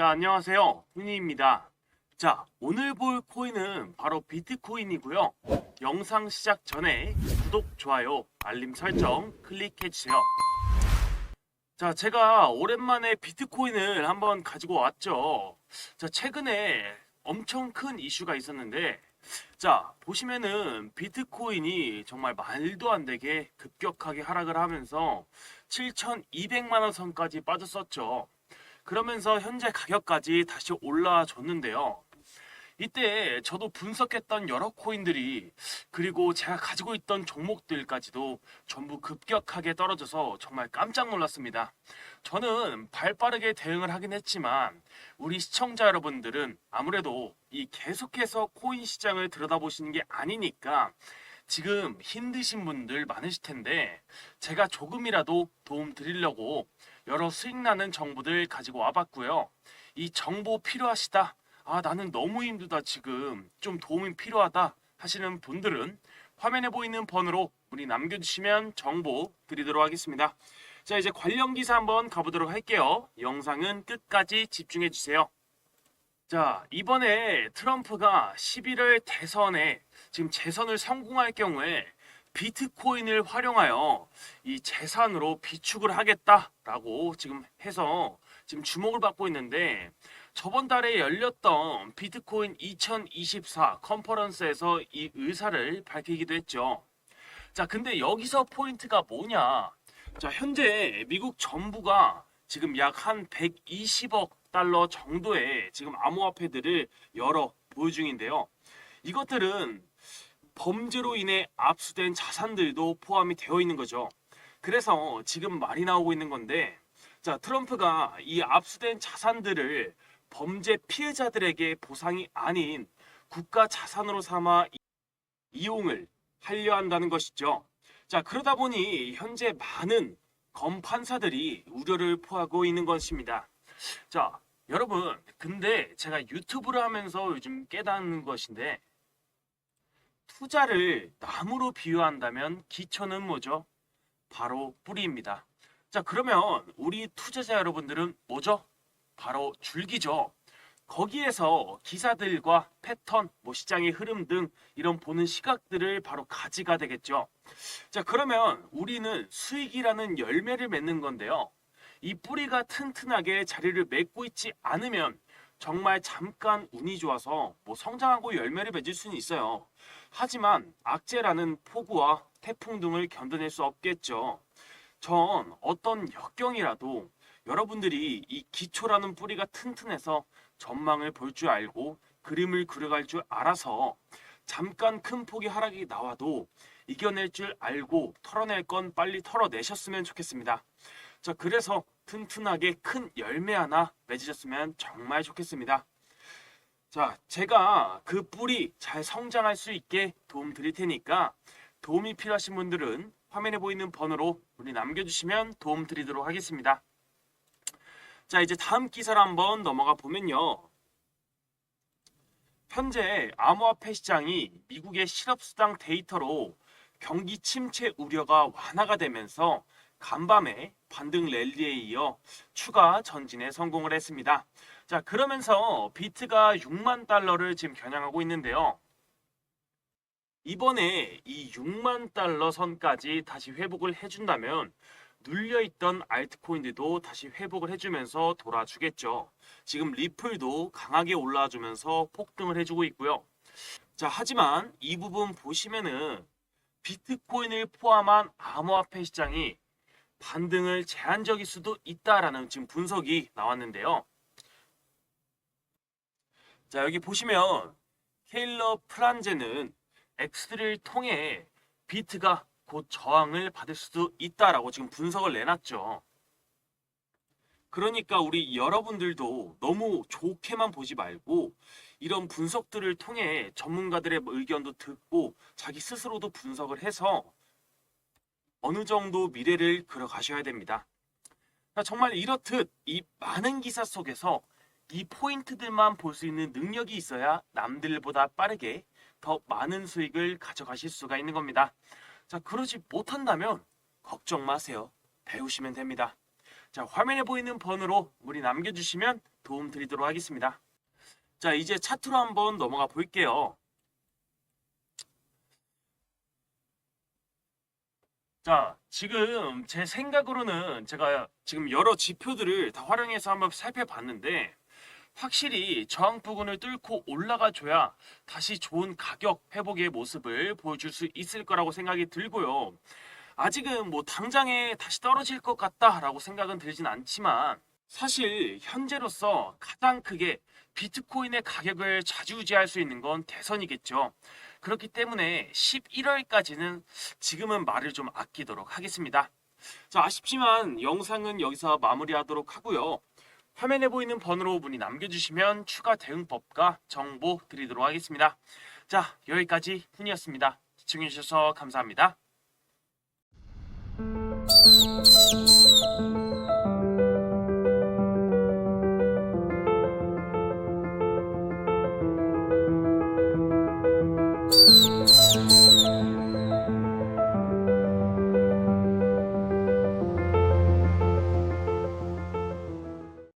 자, 안녕하세요. 훈이입니다. 자, 오늘 볼 코인은 바로 비트코인이고요. 영상 시작 전에 구독, 좋아요, 알림 설정 클릭해주세요. 자, 제가 오랜만에 비트코인을 한번 가지고 왔죠. 자, 최근에 엄청 큰 이슈가 있었는데, 자, 보시면은 비트코인이 정말 말도 안 되게 급격하게 하락을 하면서 7,200만 원 선까지 빠졌었죠. 그러면서 현재 가격까지 다시 올라줬는데요. 이때 저도 분석했던 여러 코인들이 그리고 제가 가지고 있던 종목들까지도 전부 급격하게 떨어져서 정말 깜짝 놀랐습니다. 저는 발 빠르게 대응을 하긴 했지만 우리 시청자 여러분들은 아무래도 이 계속해서 코인 시장을 들여다보시는 게 아니니까 지금 힘드신 분들 많으실 텐데 제가 조금이라도 도움 드리려고 여러 수익 나는 정보들 가지고 와봤고요. 이 정보 필요하시다. 아, 나는 너무 힘들다 지금. 좀 도움이 필요하다 하시는 분들은 화면에 보이는 번호로 문의 남겨주시면 정보 드리도록 하겠습니다. 자, 이제 관련 기사 한번 가보도록 할게요. 영상은 끝까지 집중해 주세요. 자, 이번에 트럼프가 11월 대선에 지금 재선을 성공할 경우에 비트코인을 활용하여 이 재산으로 비축을 하겠다라고 지금 해서 지금 주목을 받고 있는데 저번 달에 열렸던 비트코인 2024 컨퍼런스에서 이 의사를 밝히기도 했죠. 자, 근데 여기서 포인트가 뭐냐? 자, 현재 미국 정부가 지금 약 한 120억 달러 정도의 지금 암호화폐들을 열어 보유 중인데요. 이것들은 범죄로 인해 압수된 자산들도 포함이 되어 있는 거죠. 그래서 지금 말이 나오고 있는 건데, 자, 트럼프가 이 압수된 자산들을 범죄 피해자들에게 보상이 아닌 국가 자산으로 삼아 이- 이용을 하려 한다는 것이죠. 자, 그러다 보니 현재 많은 검 판사들이 우려를 포하고 있는 것입니다. 자, 여러분, 근데 제가 유튜브를 하면서 요즘 깨닫는 것인데, 투자를 나무로 비유한다면 기초는 뭐죠? 바로 뿌리입니다. 자, 그러면 우리 투자자 여러분들은 뭐죠? 바로 줄기죠. 거기에서 기사들과 패턴, 뭐 시장의 흐름 등 이런 보는 시각들을 바로 가지가 되겠죠. 자, 그러면 우리는 수익이라는 열매를 맺는 건데요. 이 뿌리가 튼튼하게 자리를 맺고 있지 않으면 정말 잠깐 운이 좋아서 뭐 성장하고 열매를 맺을 수는 있어요. 하지만 악재라는 폭우와 태풍 등을 견뎌낼 수 없겠죠. 전 어떤 역경이라도 여러분들이 이 기초라는 뿌리가 튼튼해서 전망을 볼 줄 알고 그림을 그려갈 줄 알아서 잠깐 큰 폭의 하락이 나와도 이겨낼 줄 알고 털어낼 건 빨리 털어내셨으면 좋겠습니다. 자, 그래서 튼튼하게 큰 열매 하나 맺으셨으면 정말 좋겠습니다. 자, 제가 그 뿌리 잘 성장할 수 있게 도움 드릴 테니까 도움이 필요하신 분들은 화면에 보이는 번호로 문의 남겨주시면 도움 드리도록 하겠습니다. 자, 이제 다음 기사를 한번 넘어가 보면요. 현재 암호화폐 시장이 미국의 실업수당 데이터로 경기 침체 우려가 완화가 되면서 간밤에 반등 랠리에 이어 추가 전진에 성공을 했습니다. 자, 그러면서 비트가 6만 달러를 지금 겨냥하고 있는데요. 이번에 이 6만 달러 선까지 다시 회복을 해준다면 눌려있던 알트코인들도 다시 회복을 해주면서 돌아주겠죠. 지금 리플도 강하게 올라와주면서 폭등을 해주고 있고요. 자, 하지만 이 부분 보시면은 비트코인을 포함한 암호화폐 시장이 반등을 제한적일 수도 있다라는 지금 분석이 나왔는데요. 자, 여기 보시면 케일러 프란제는 X를 통해 비트가 곧 저항을 받을 수도 있다라고 지금 분석을 내놨죠. 그러니까 우리 여러분들도 너무 좋게만 보지 말고 이런 분석들을 통해 전문가들의 의견도 듣고 자기 스스로도 분석을 해서 어느 정도 미래를 그려가셔야 됩니다. 자, 정말 이렇듯 이 많은 기사 속에서 이 포인트들만 볼 수 있는 능력이 있어야 남들보다 빠르게 더 많은 수익을 가져가실 수가 있는 겁니다. 자, 그러지 못한다면 걱정 마세요. 배우시면 됩니다. 자, 화면에 보이는 번호로 문의 남겨주시면 도움 드리도록 하겠습니다. 자, 이제 차트로 한번 넘어가 볼게요. 자, 지금 제 생각으로는 제가 지금 여러 지표들을 다 활용해서 한번 살펴봤는데 확실히 저항 부근을 뚫고 올라가 줘야 다시 좋은 가격 회복의 모습을 보여줄 수 있을 거라고 생각이 들고요. 아직은 뭐 당장에 다시 떨어질 것 같다라고 생각은 들진 않지만 사실 현재로서 가장 크게 비트코인의 가격을 좌지우지할 수 있는 건 대선이겠죠. 그렇기 때문에 11월까지는 지금은 말을 좀 아끼도록 하겠습니다. 자, 아쉽지만 영상은 여기서 마무리하도록 하고요. 화면에 보이는 번호로 문의 남겨주시면 추가 대응법과 정보 드리도록 하겠습니다. 자, 여기까지 훈이었습니다. 시청해주셔서 감사합니다.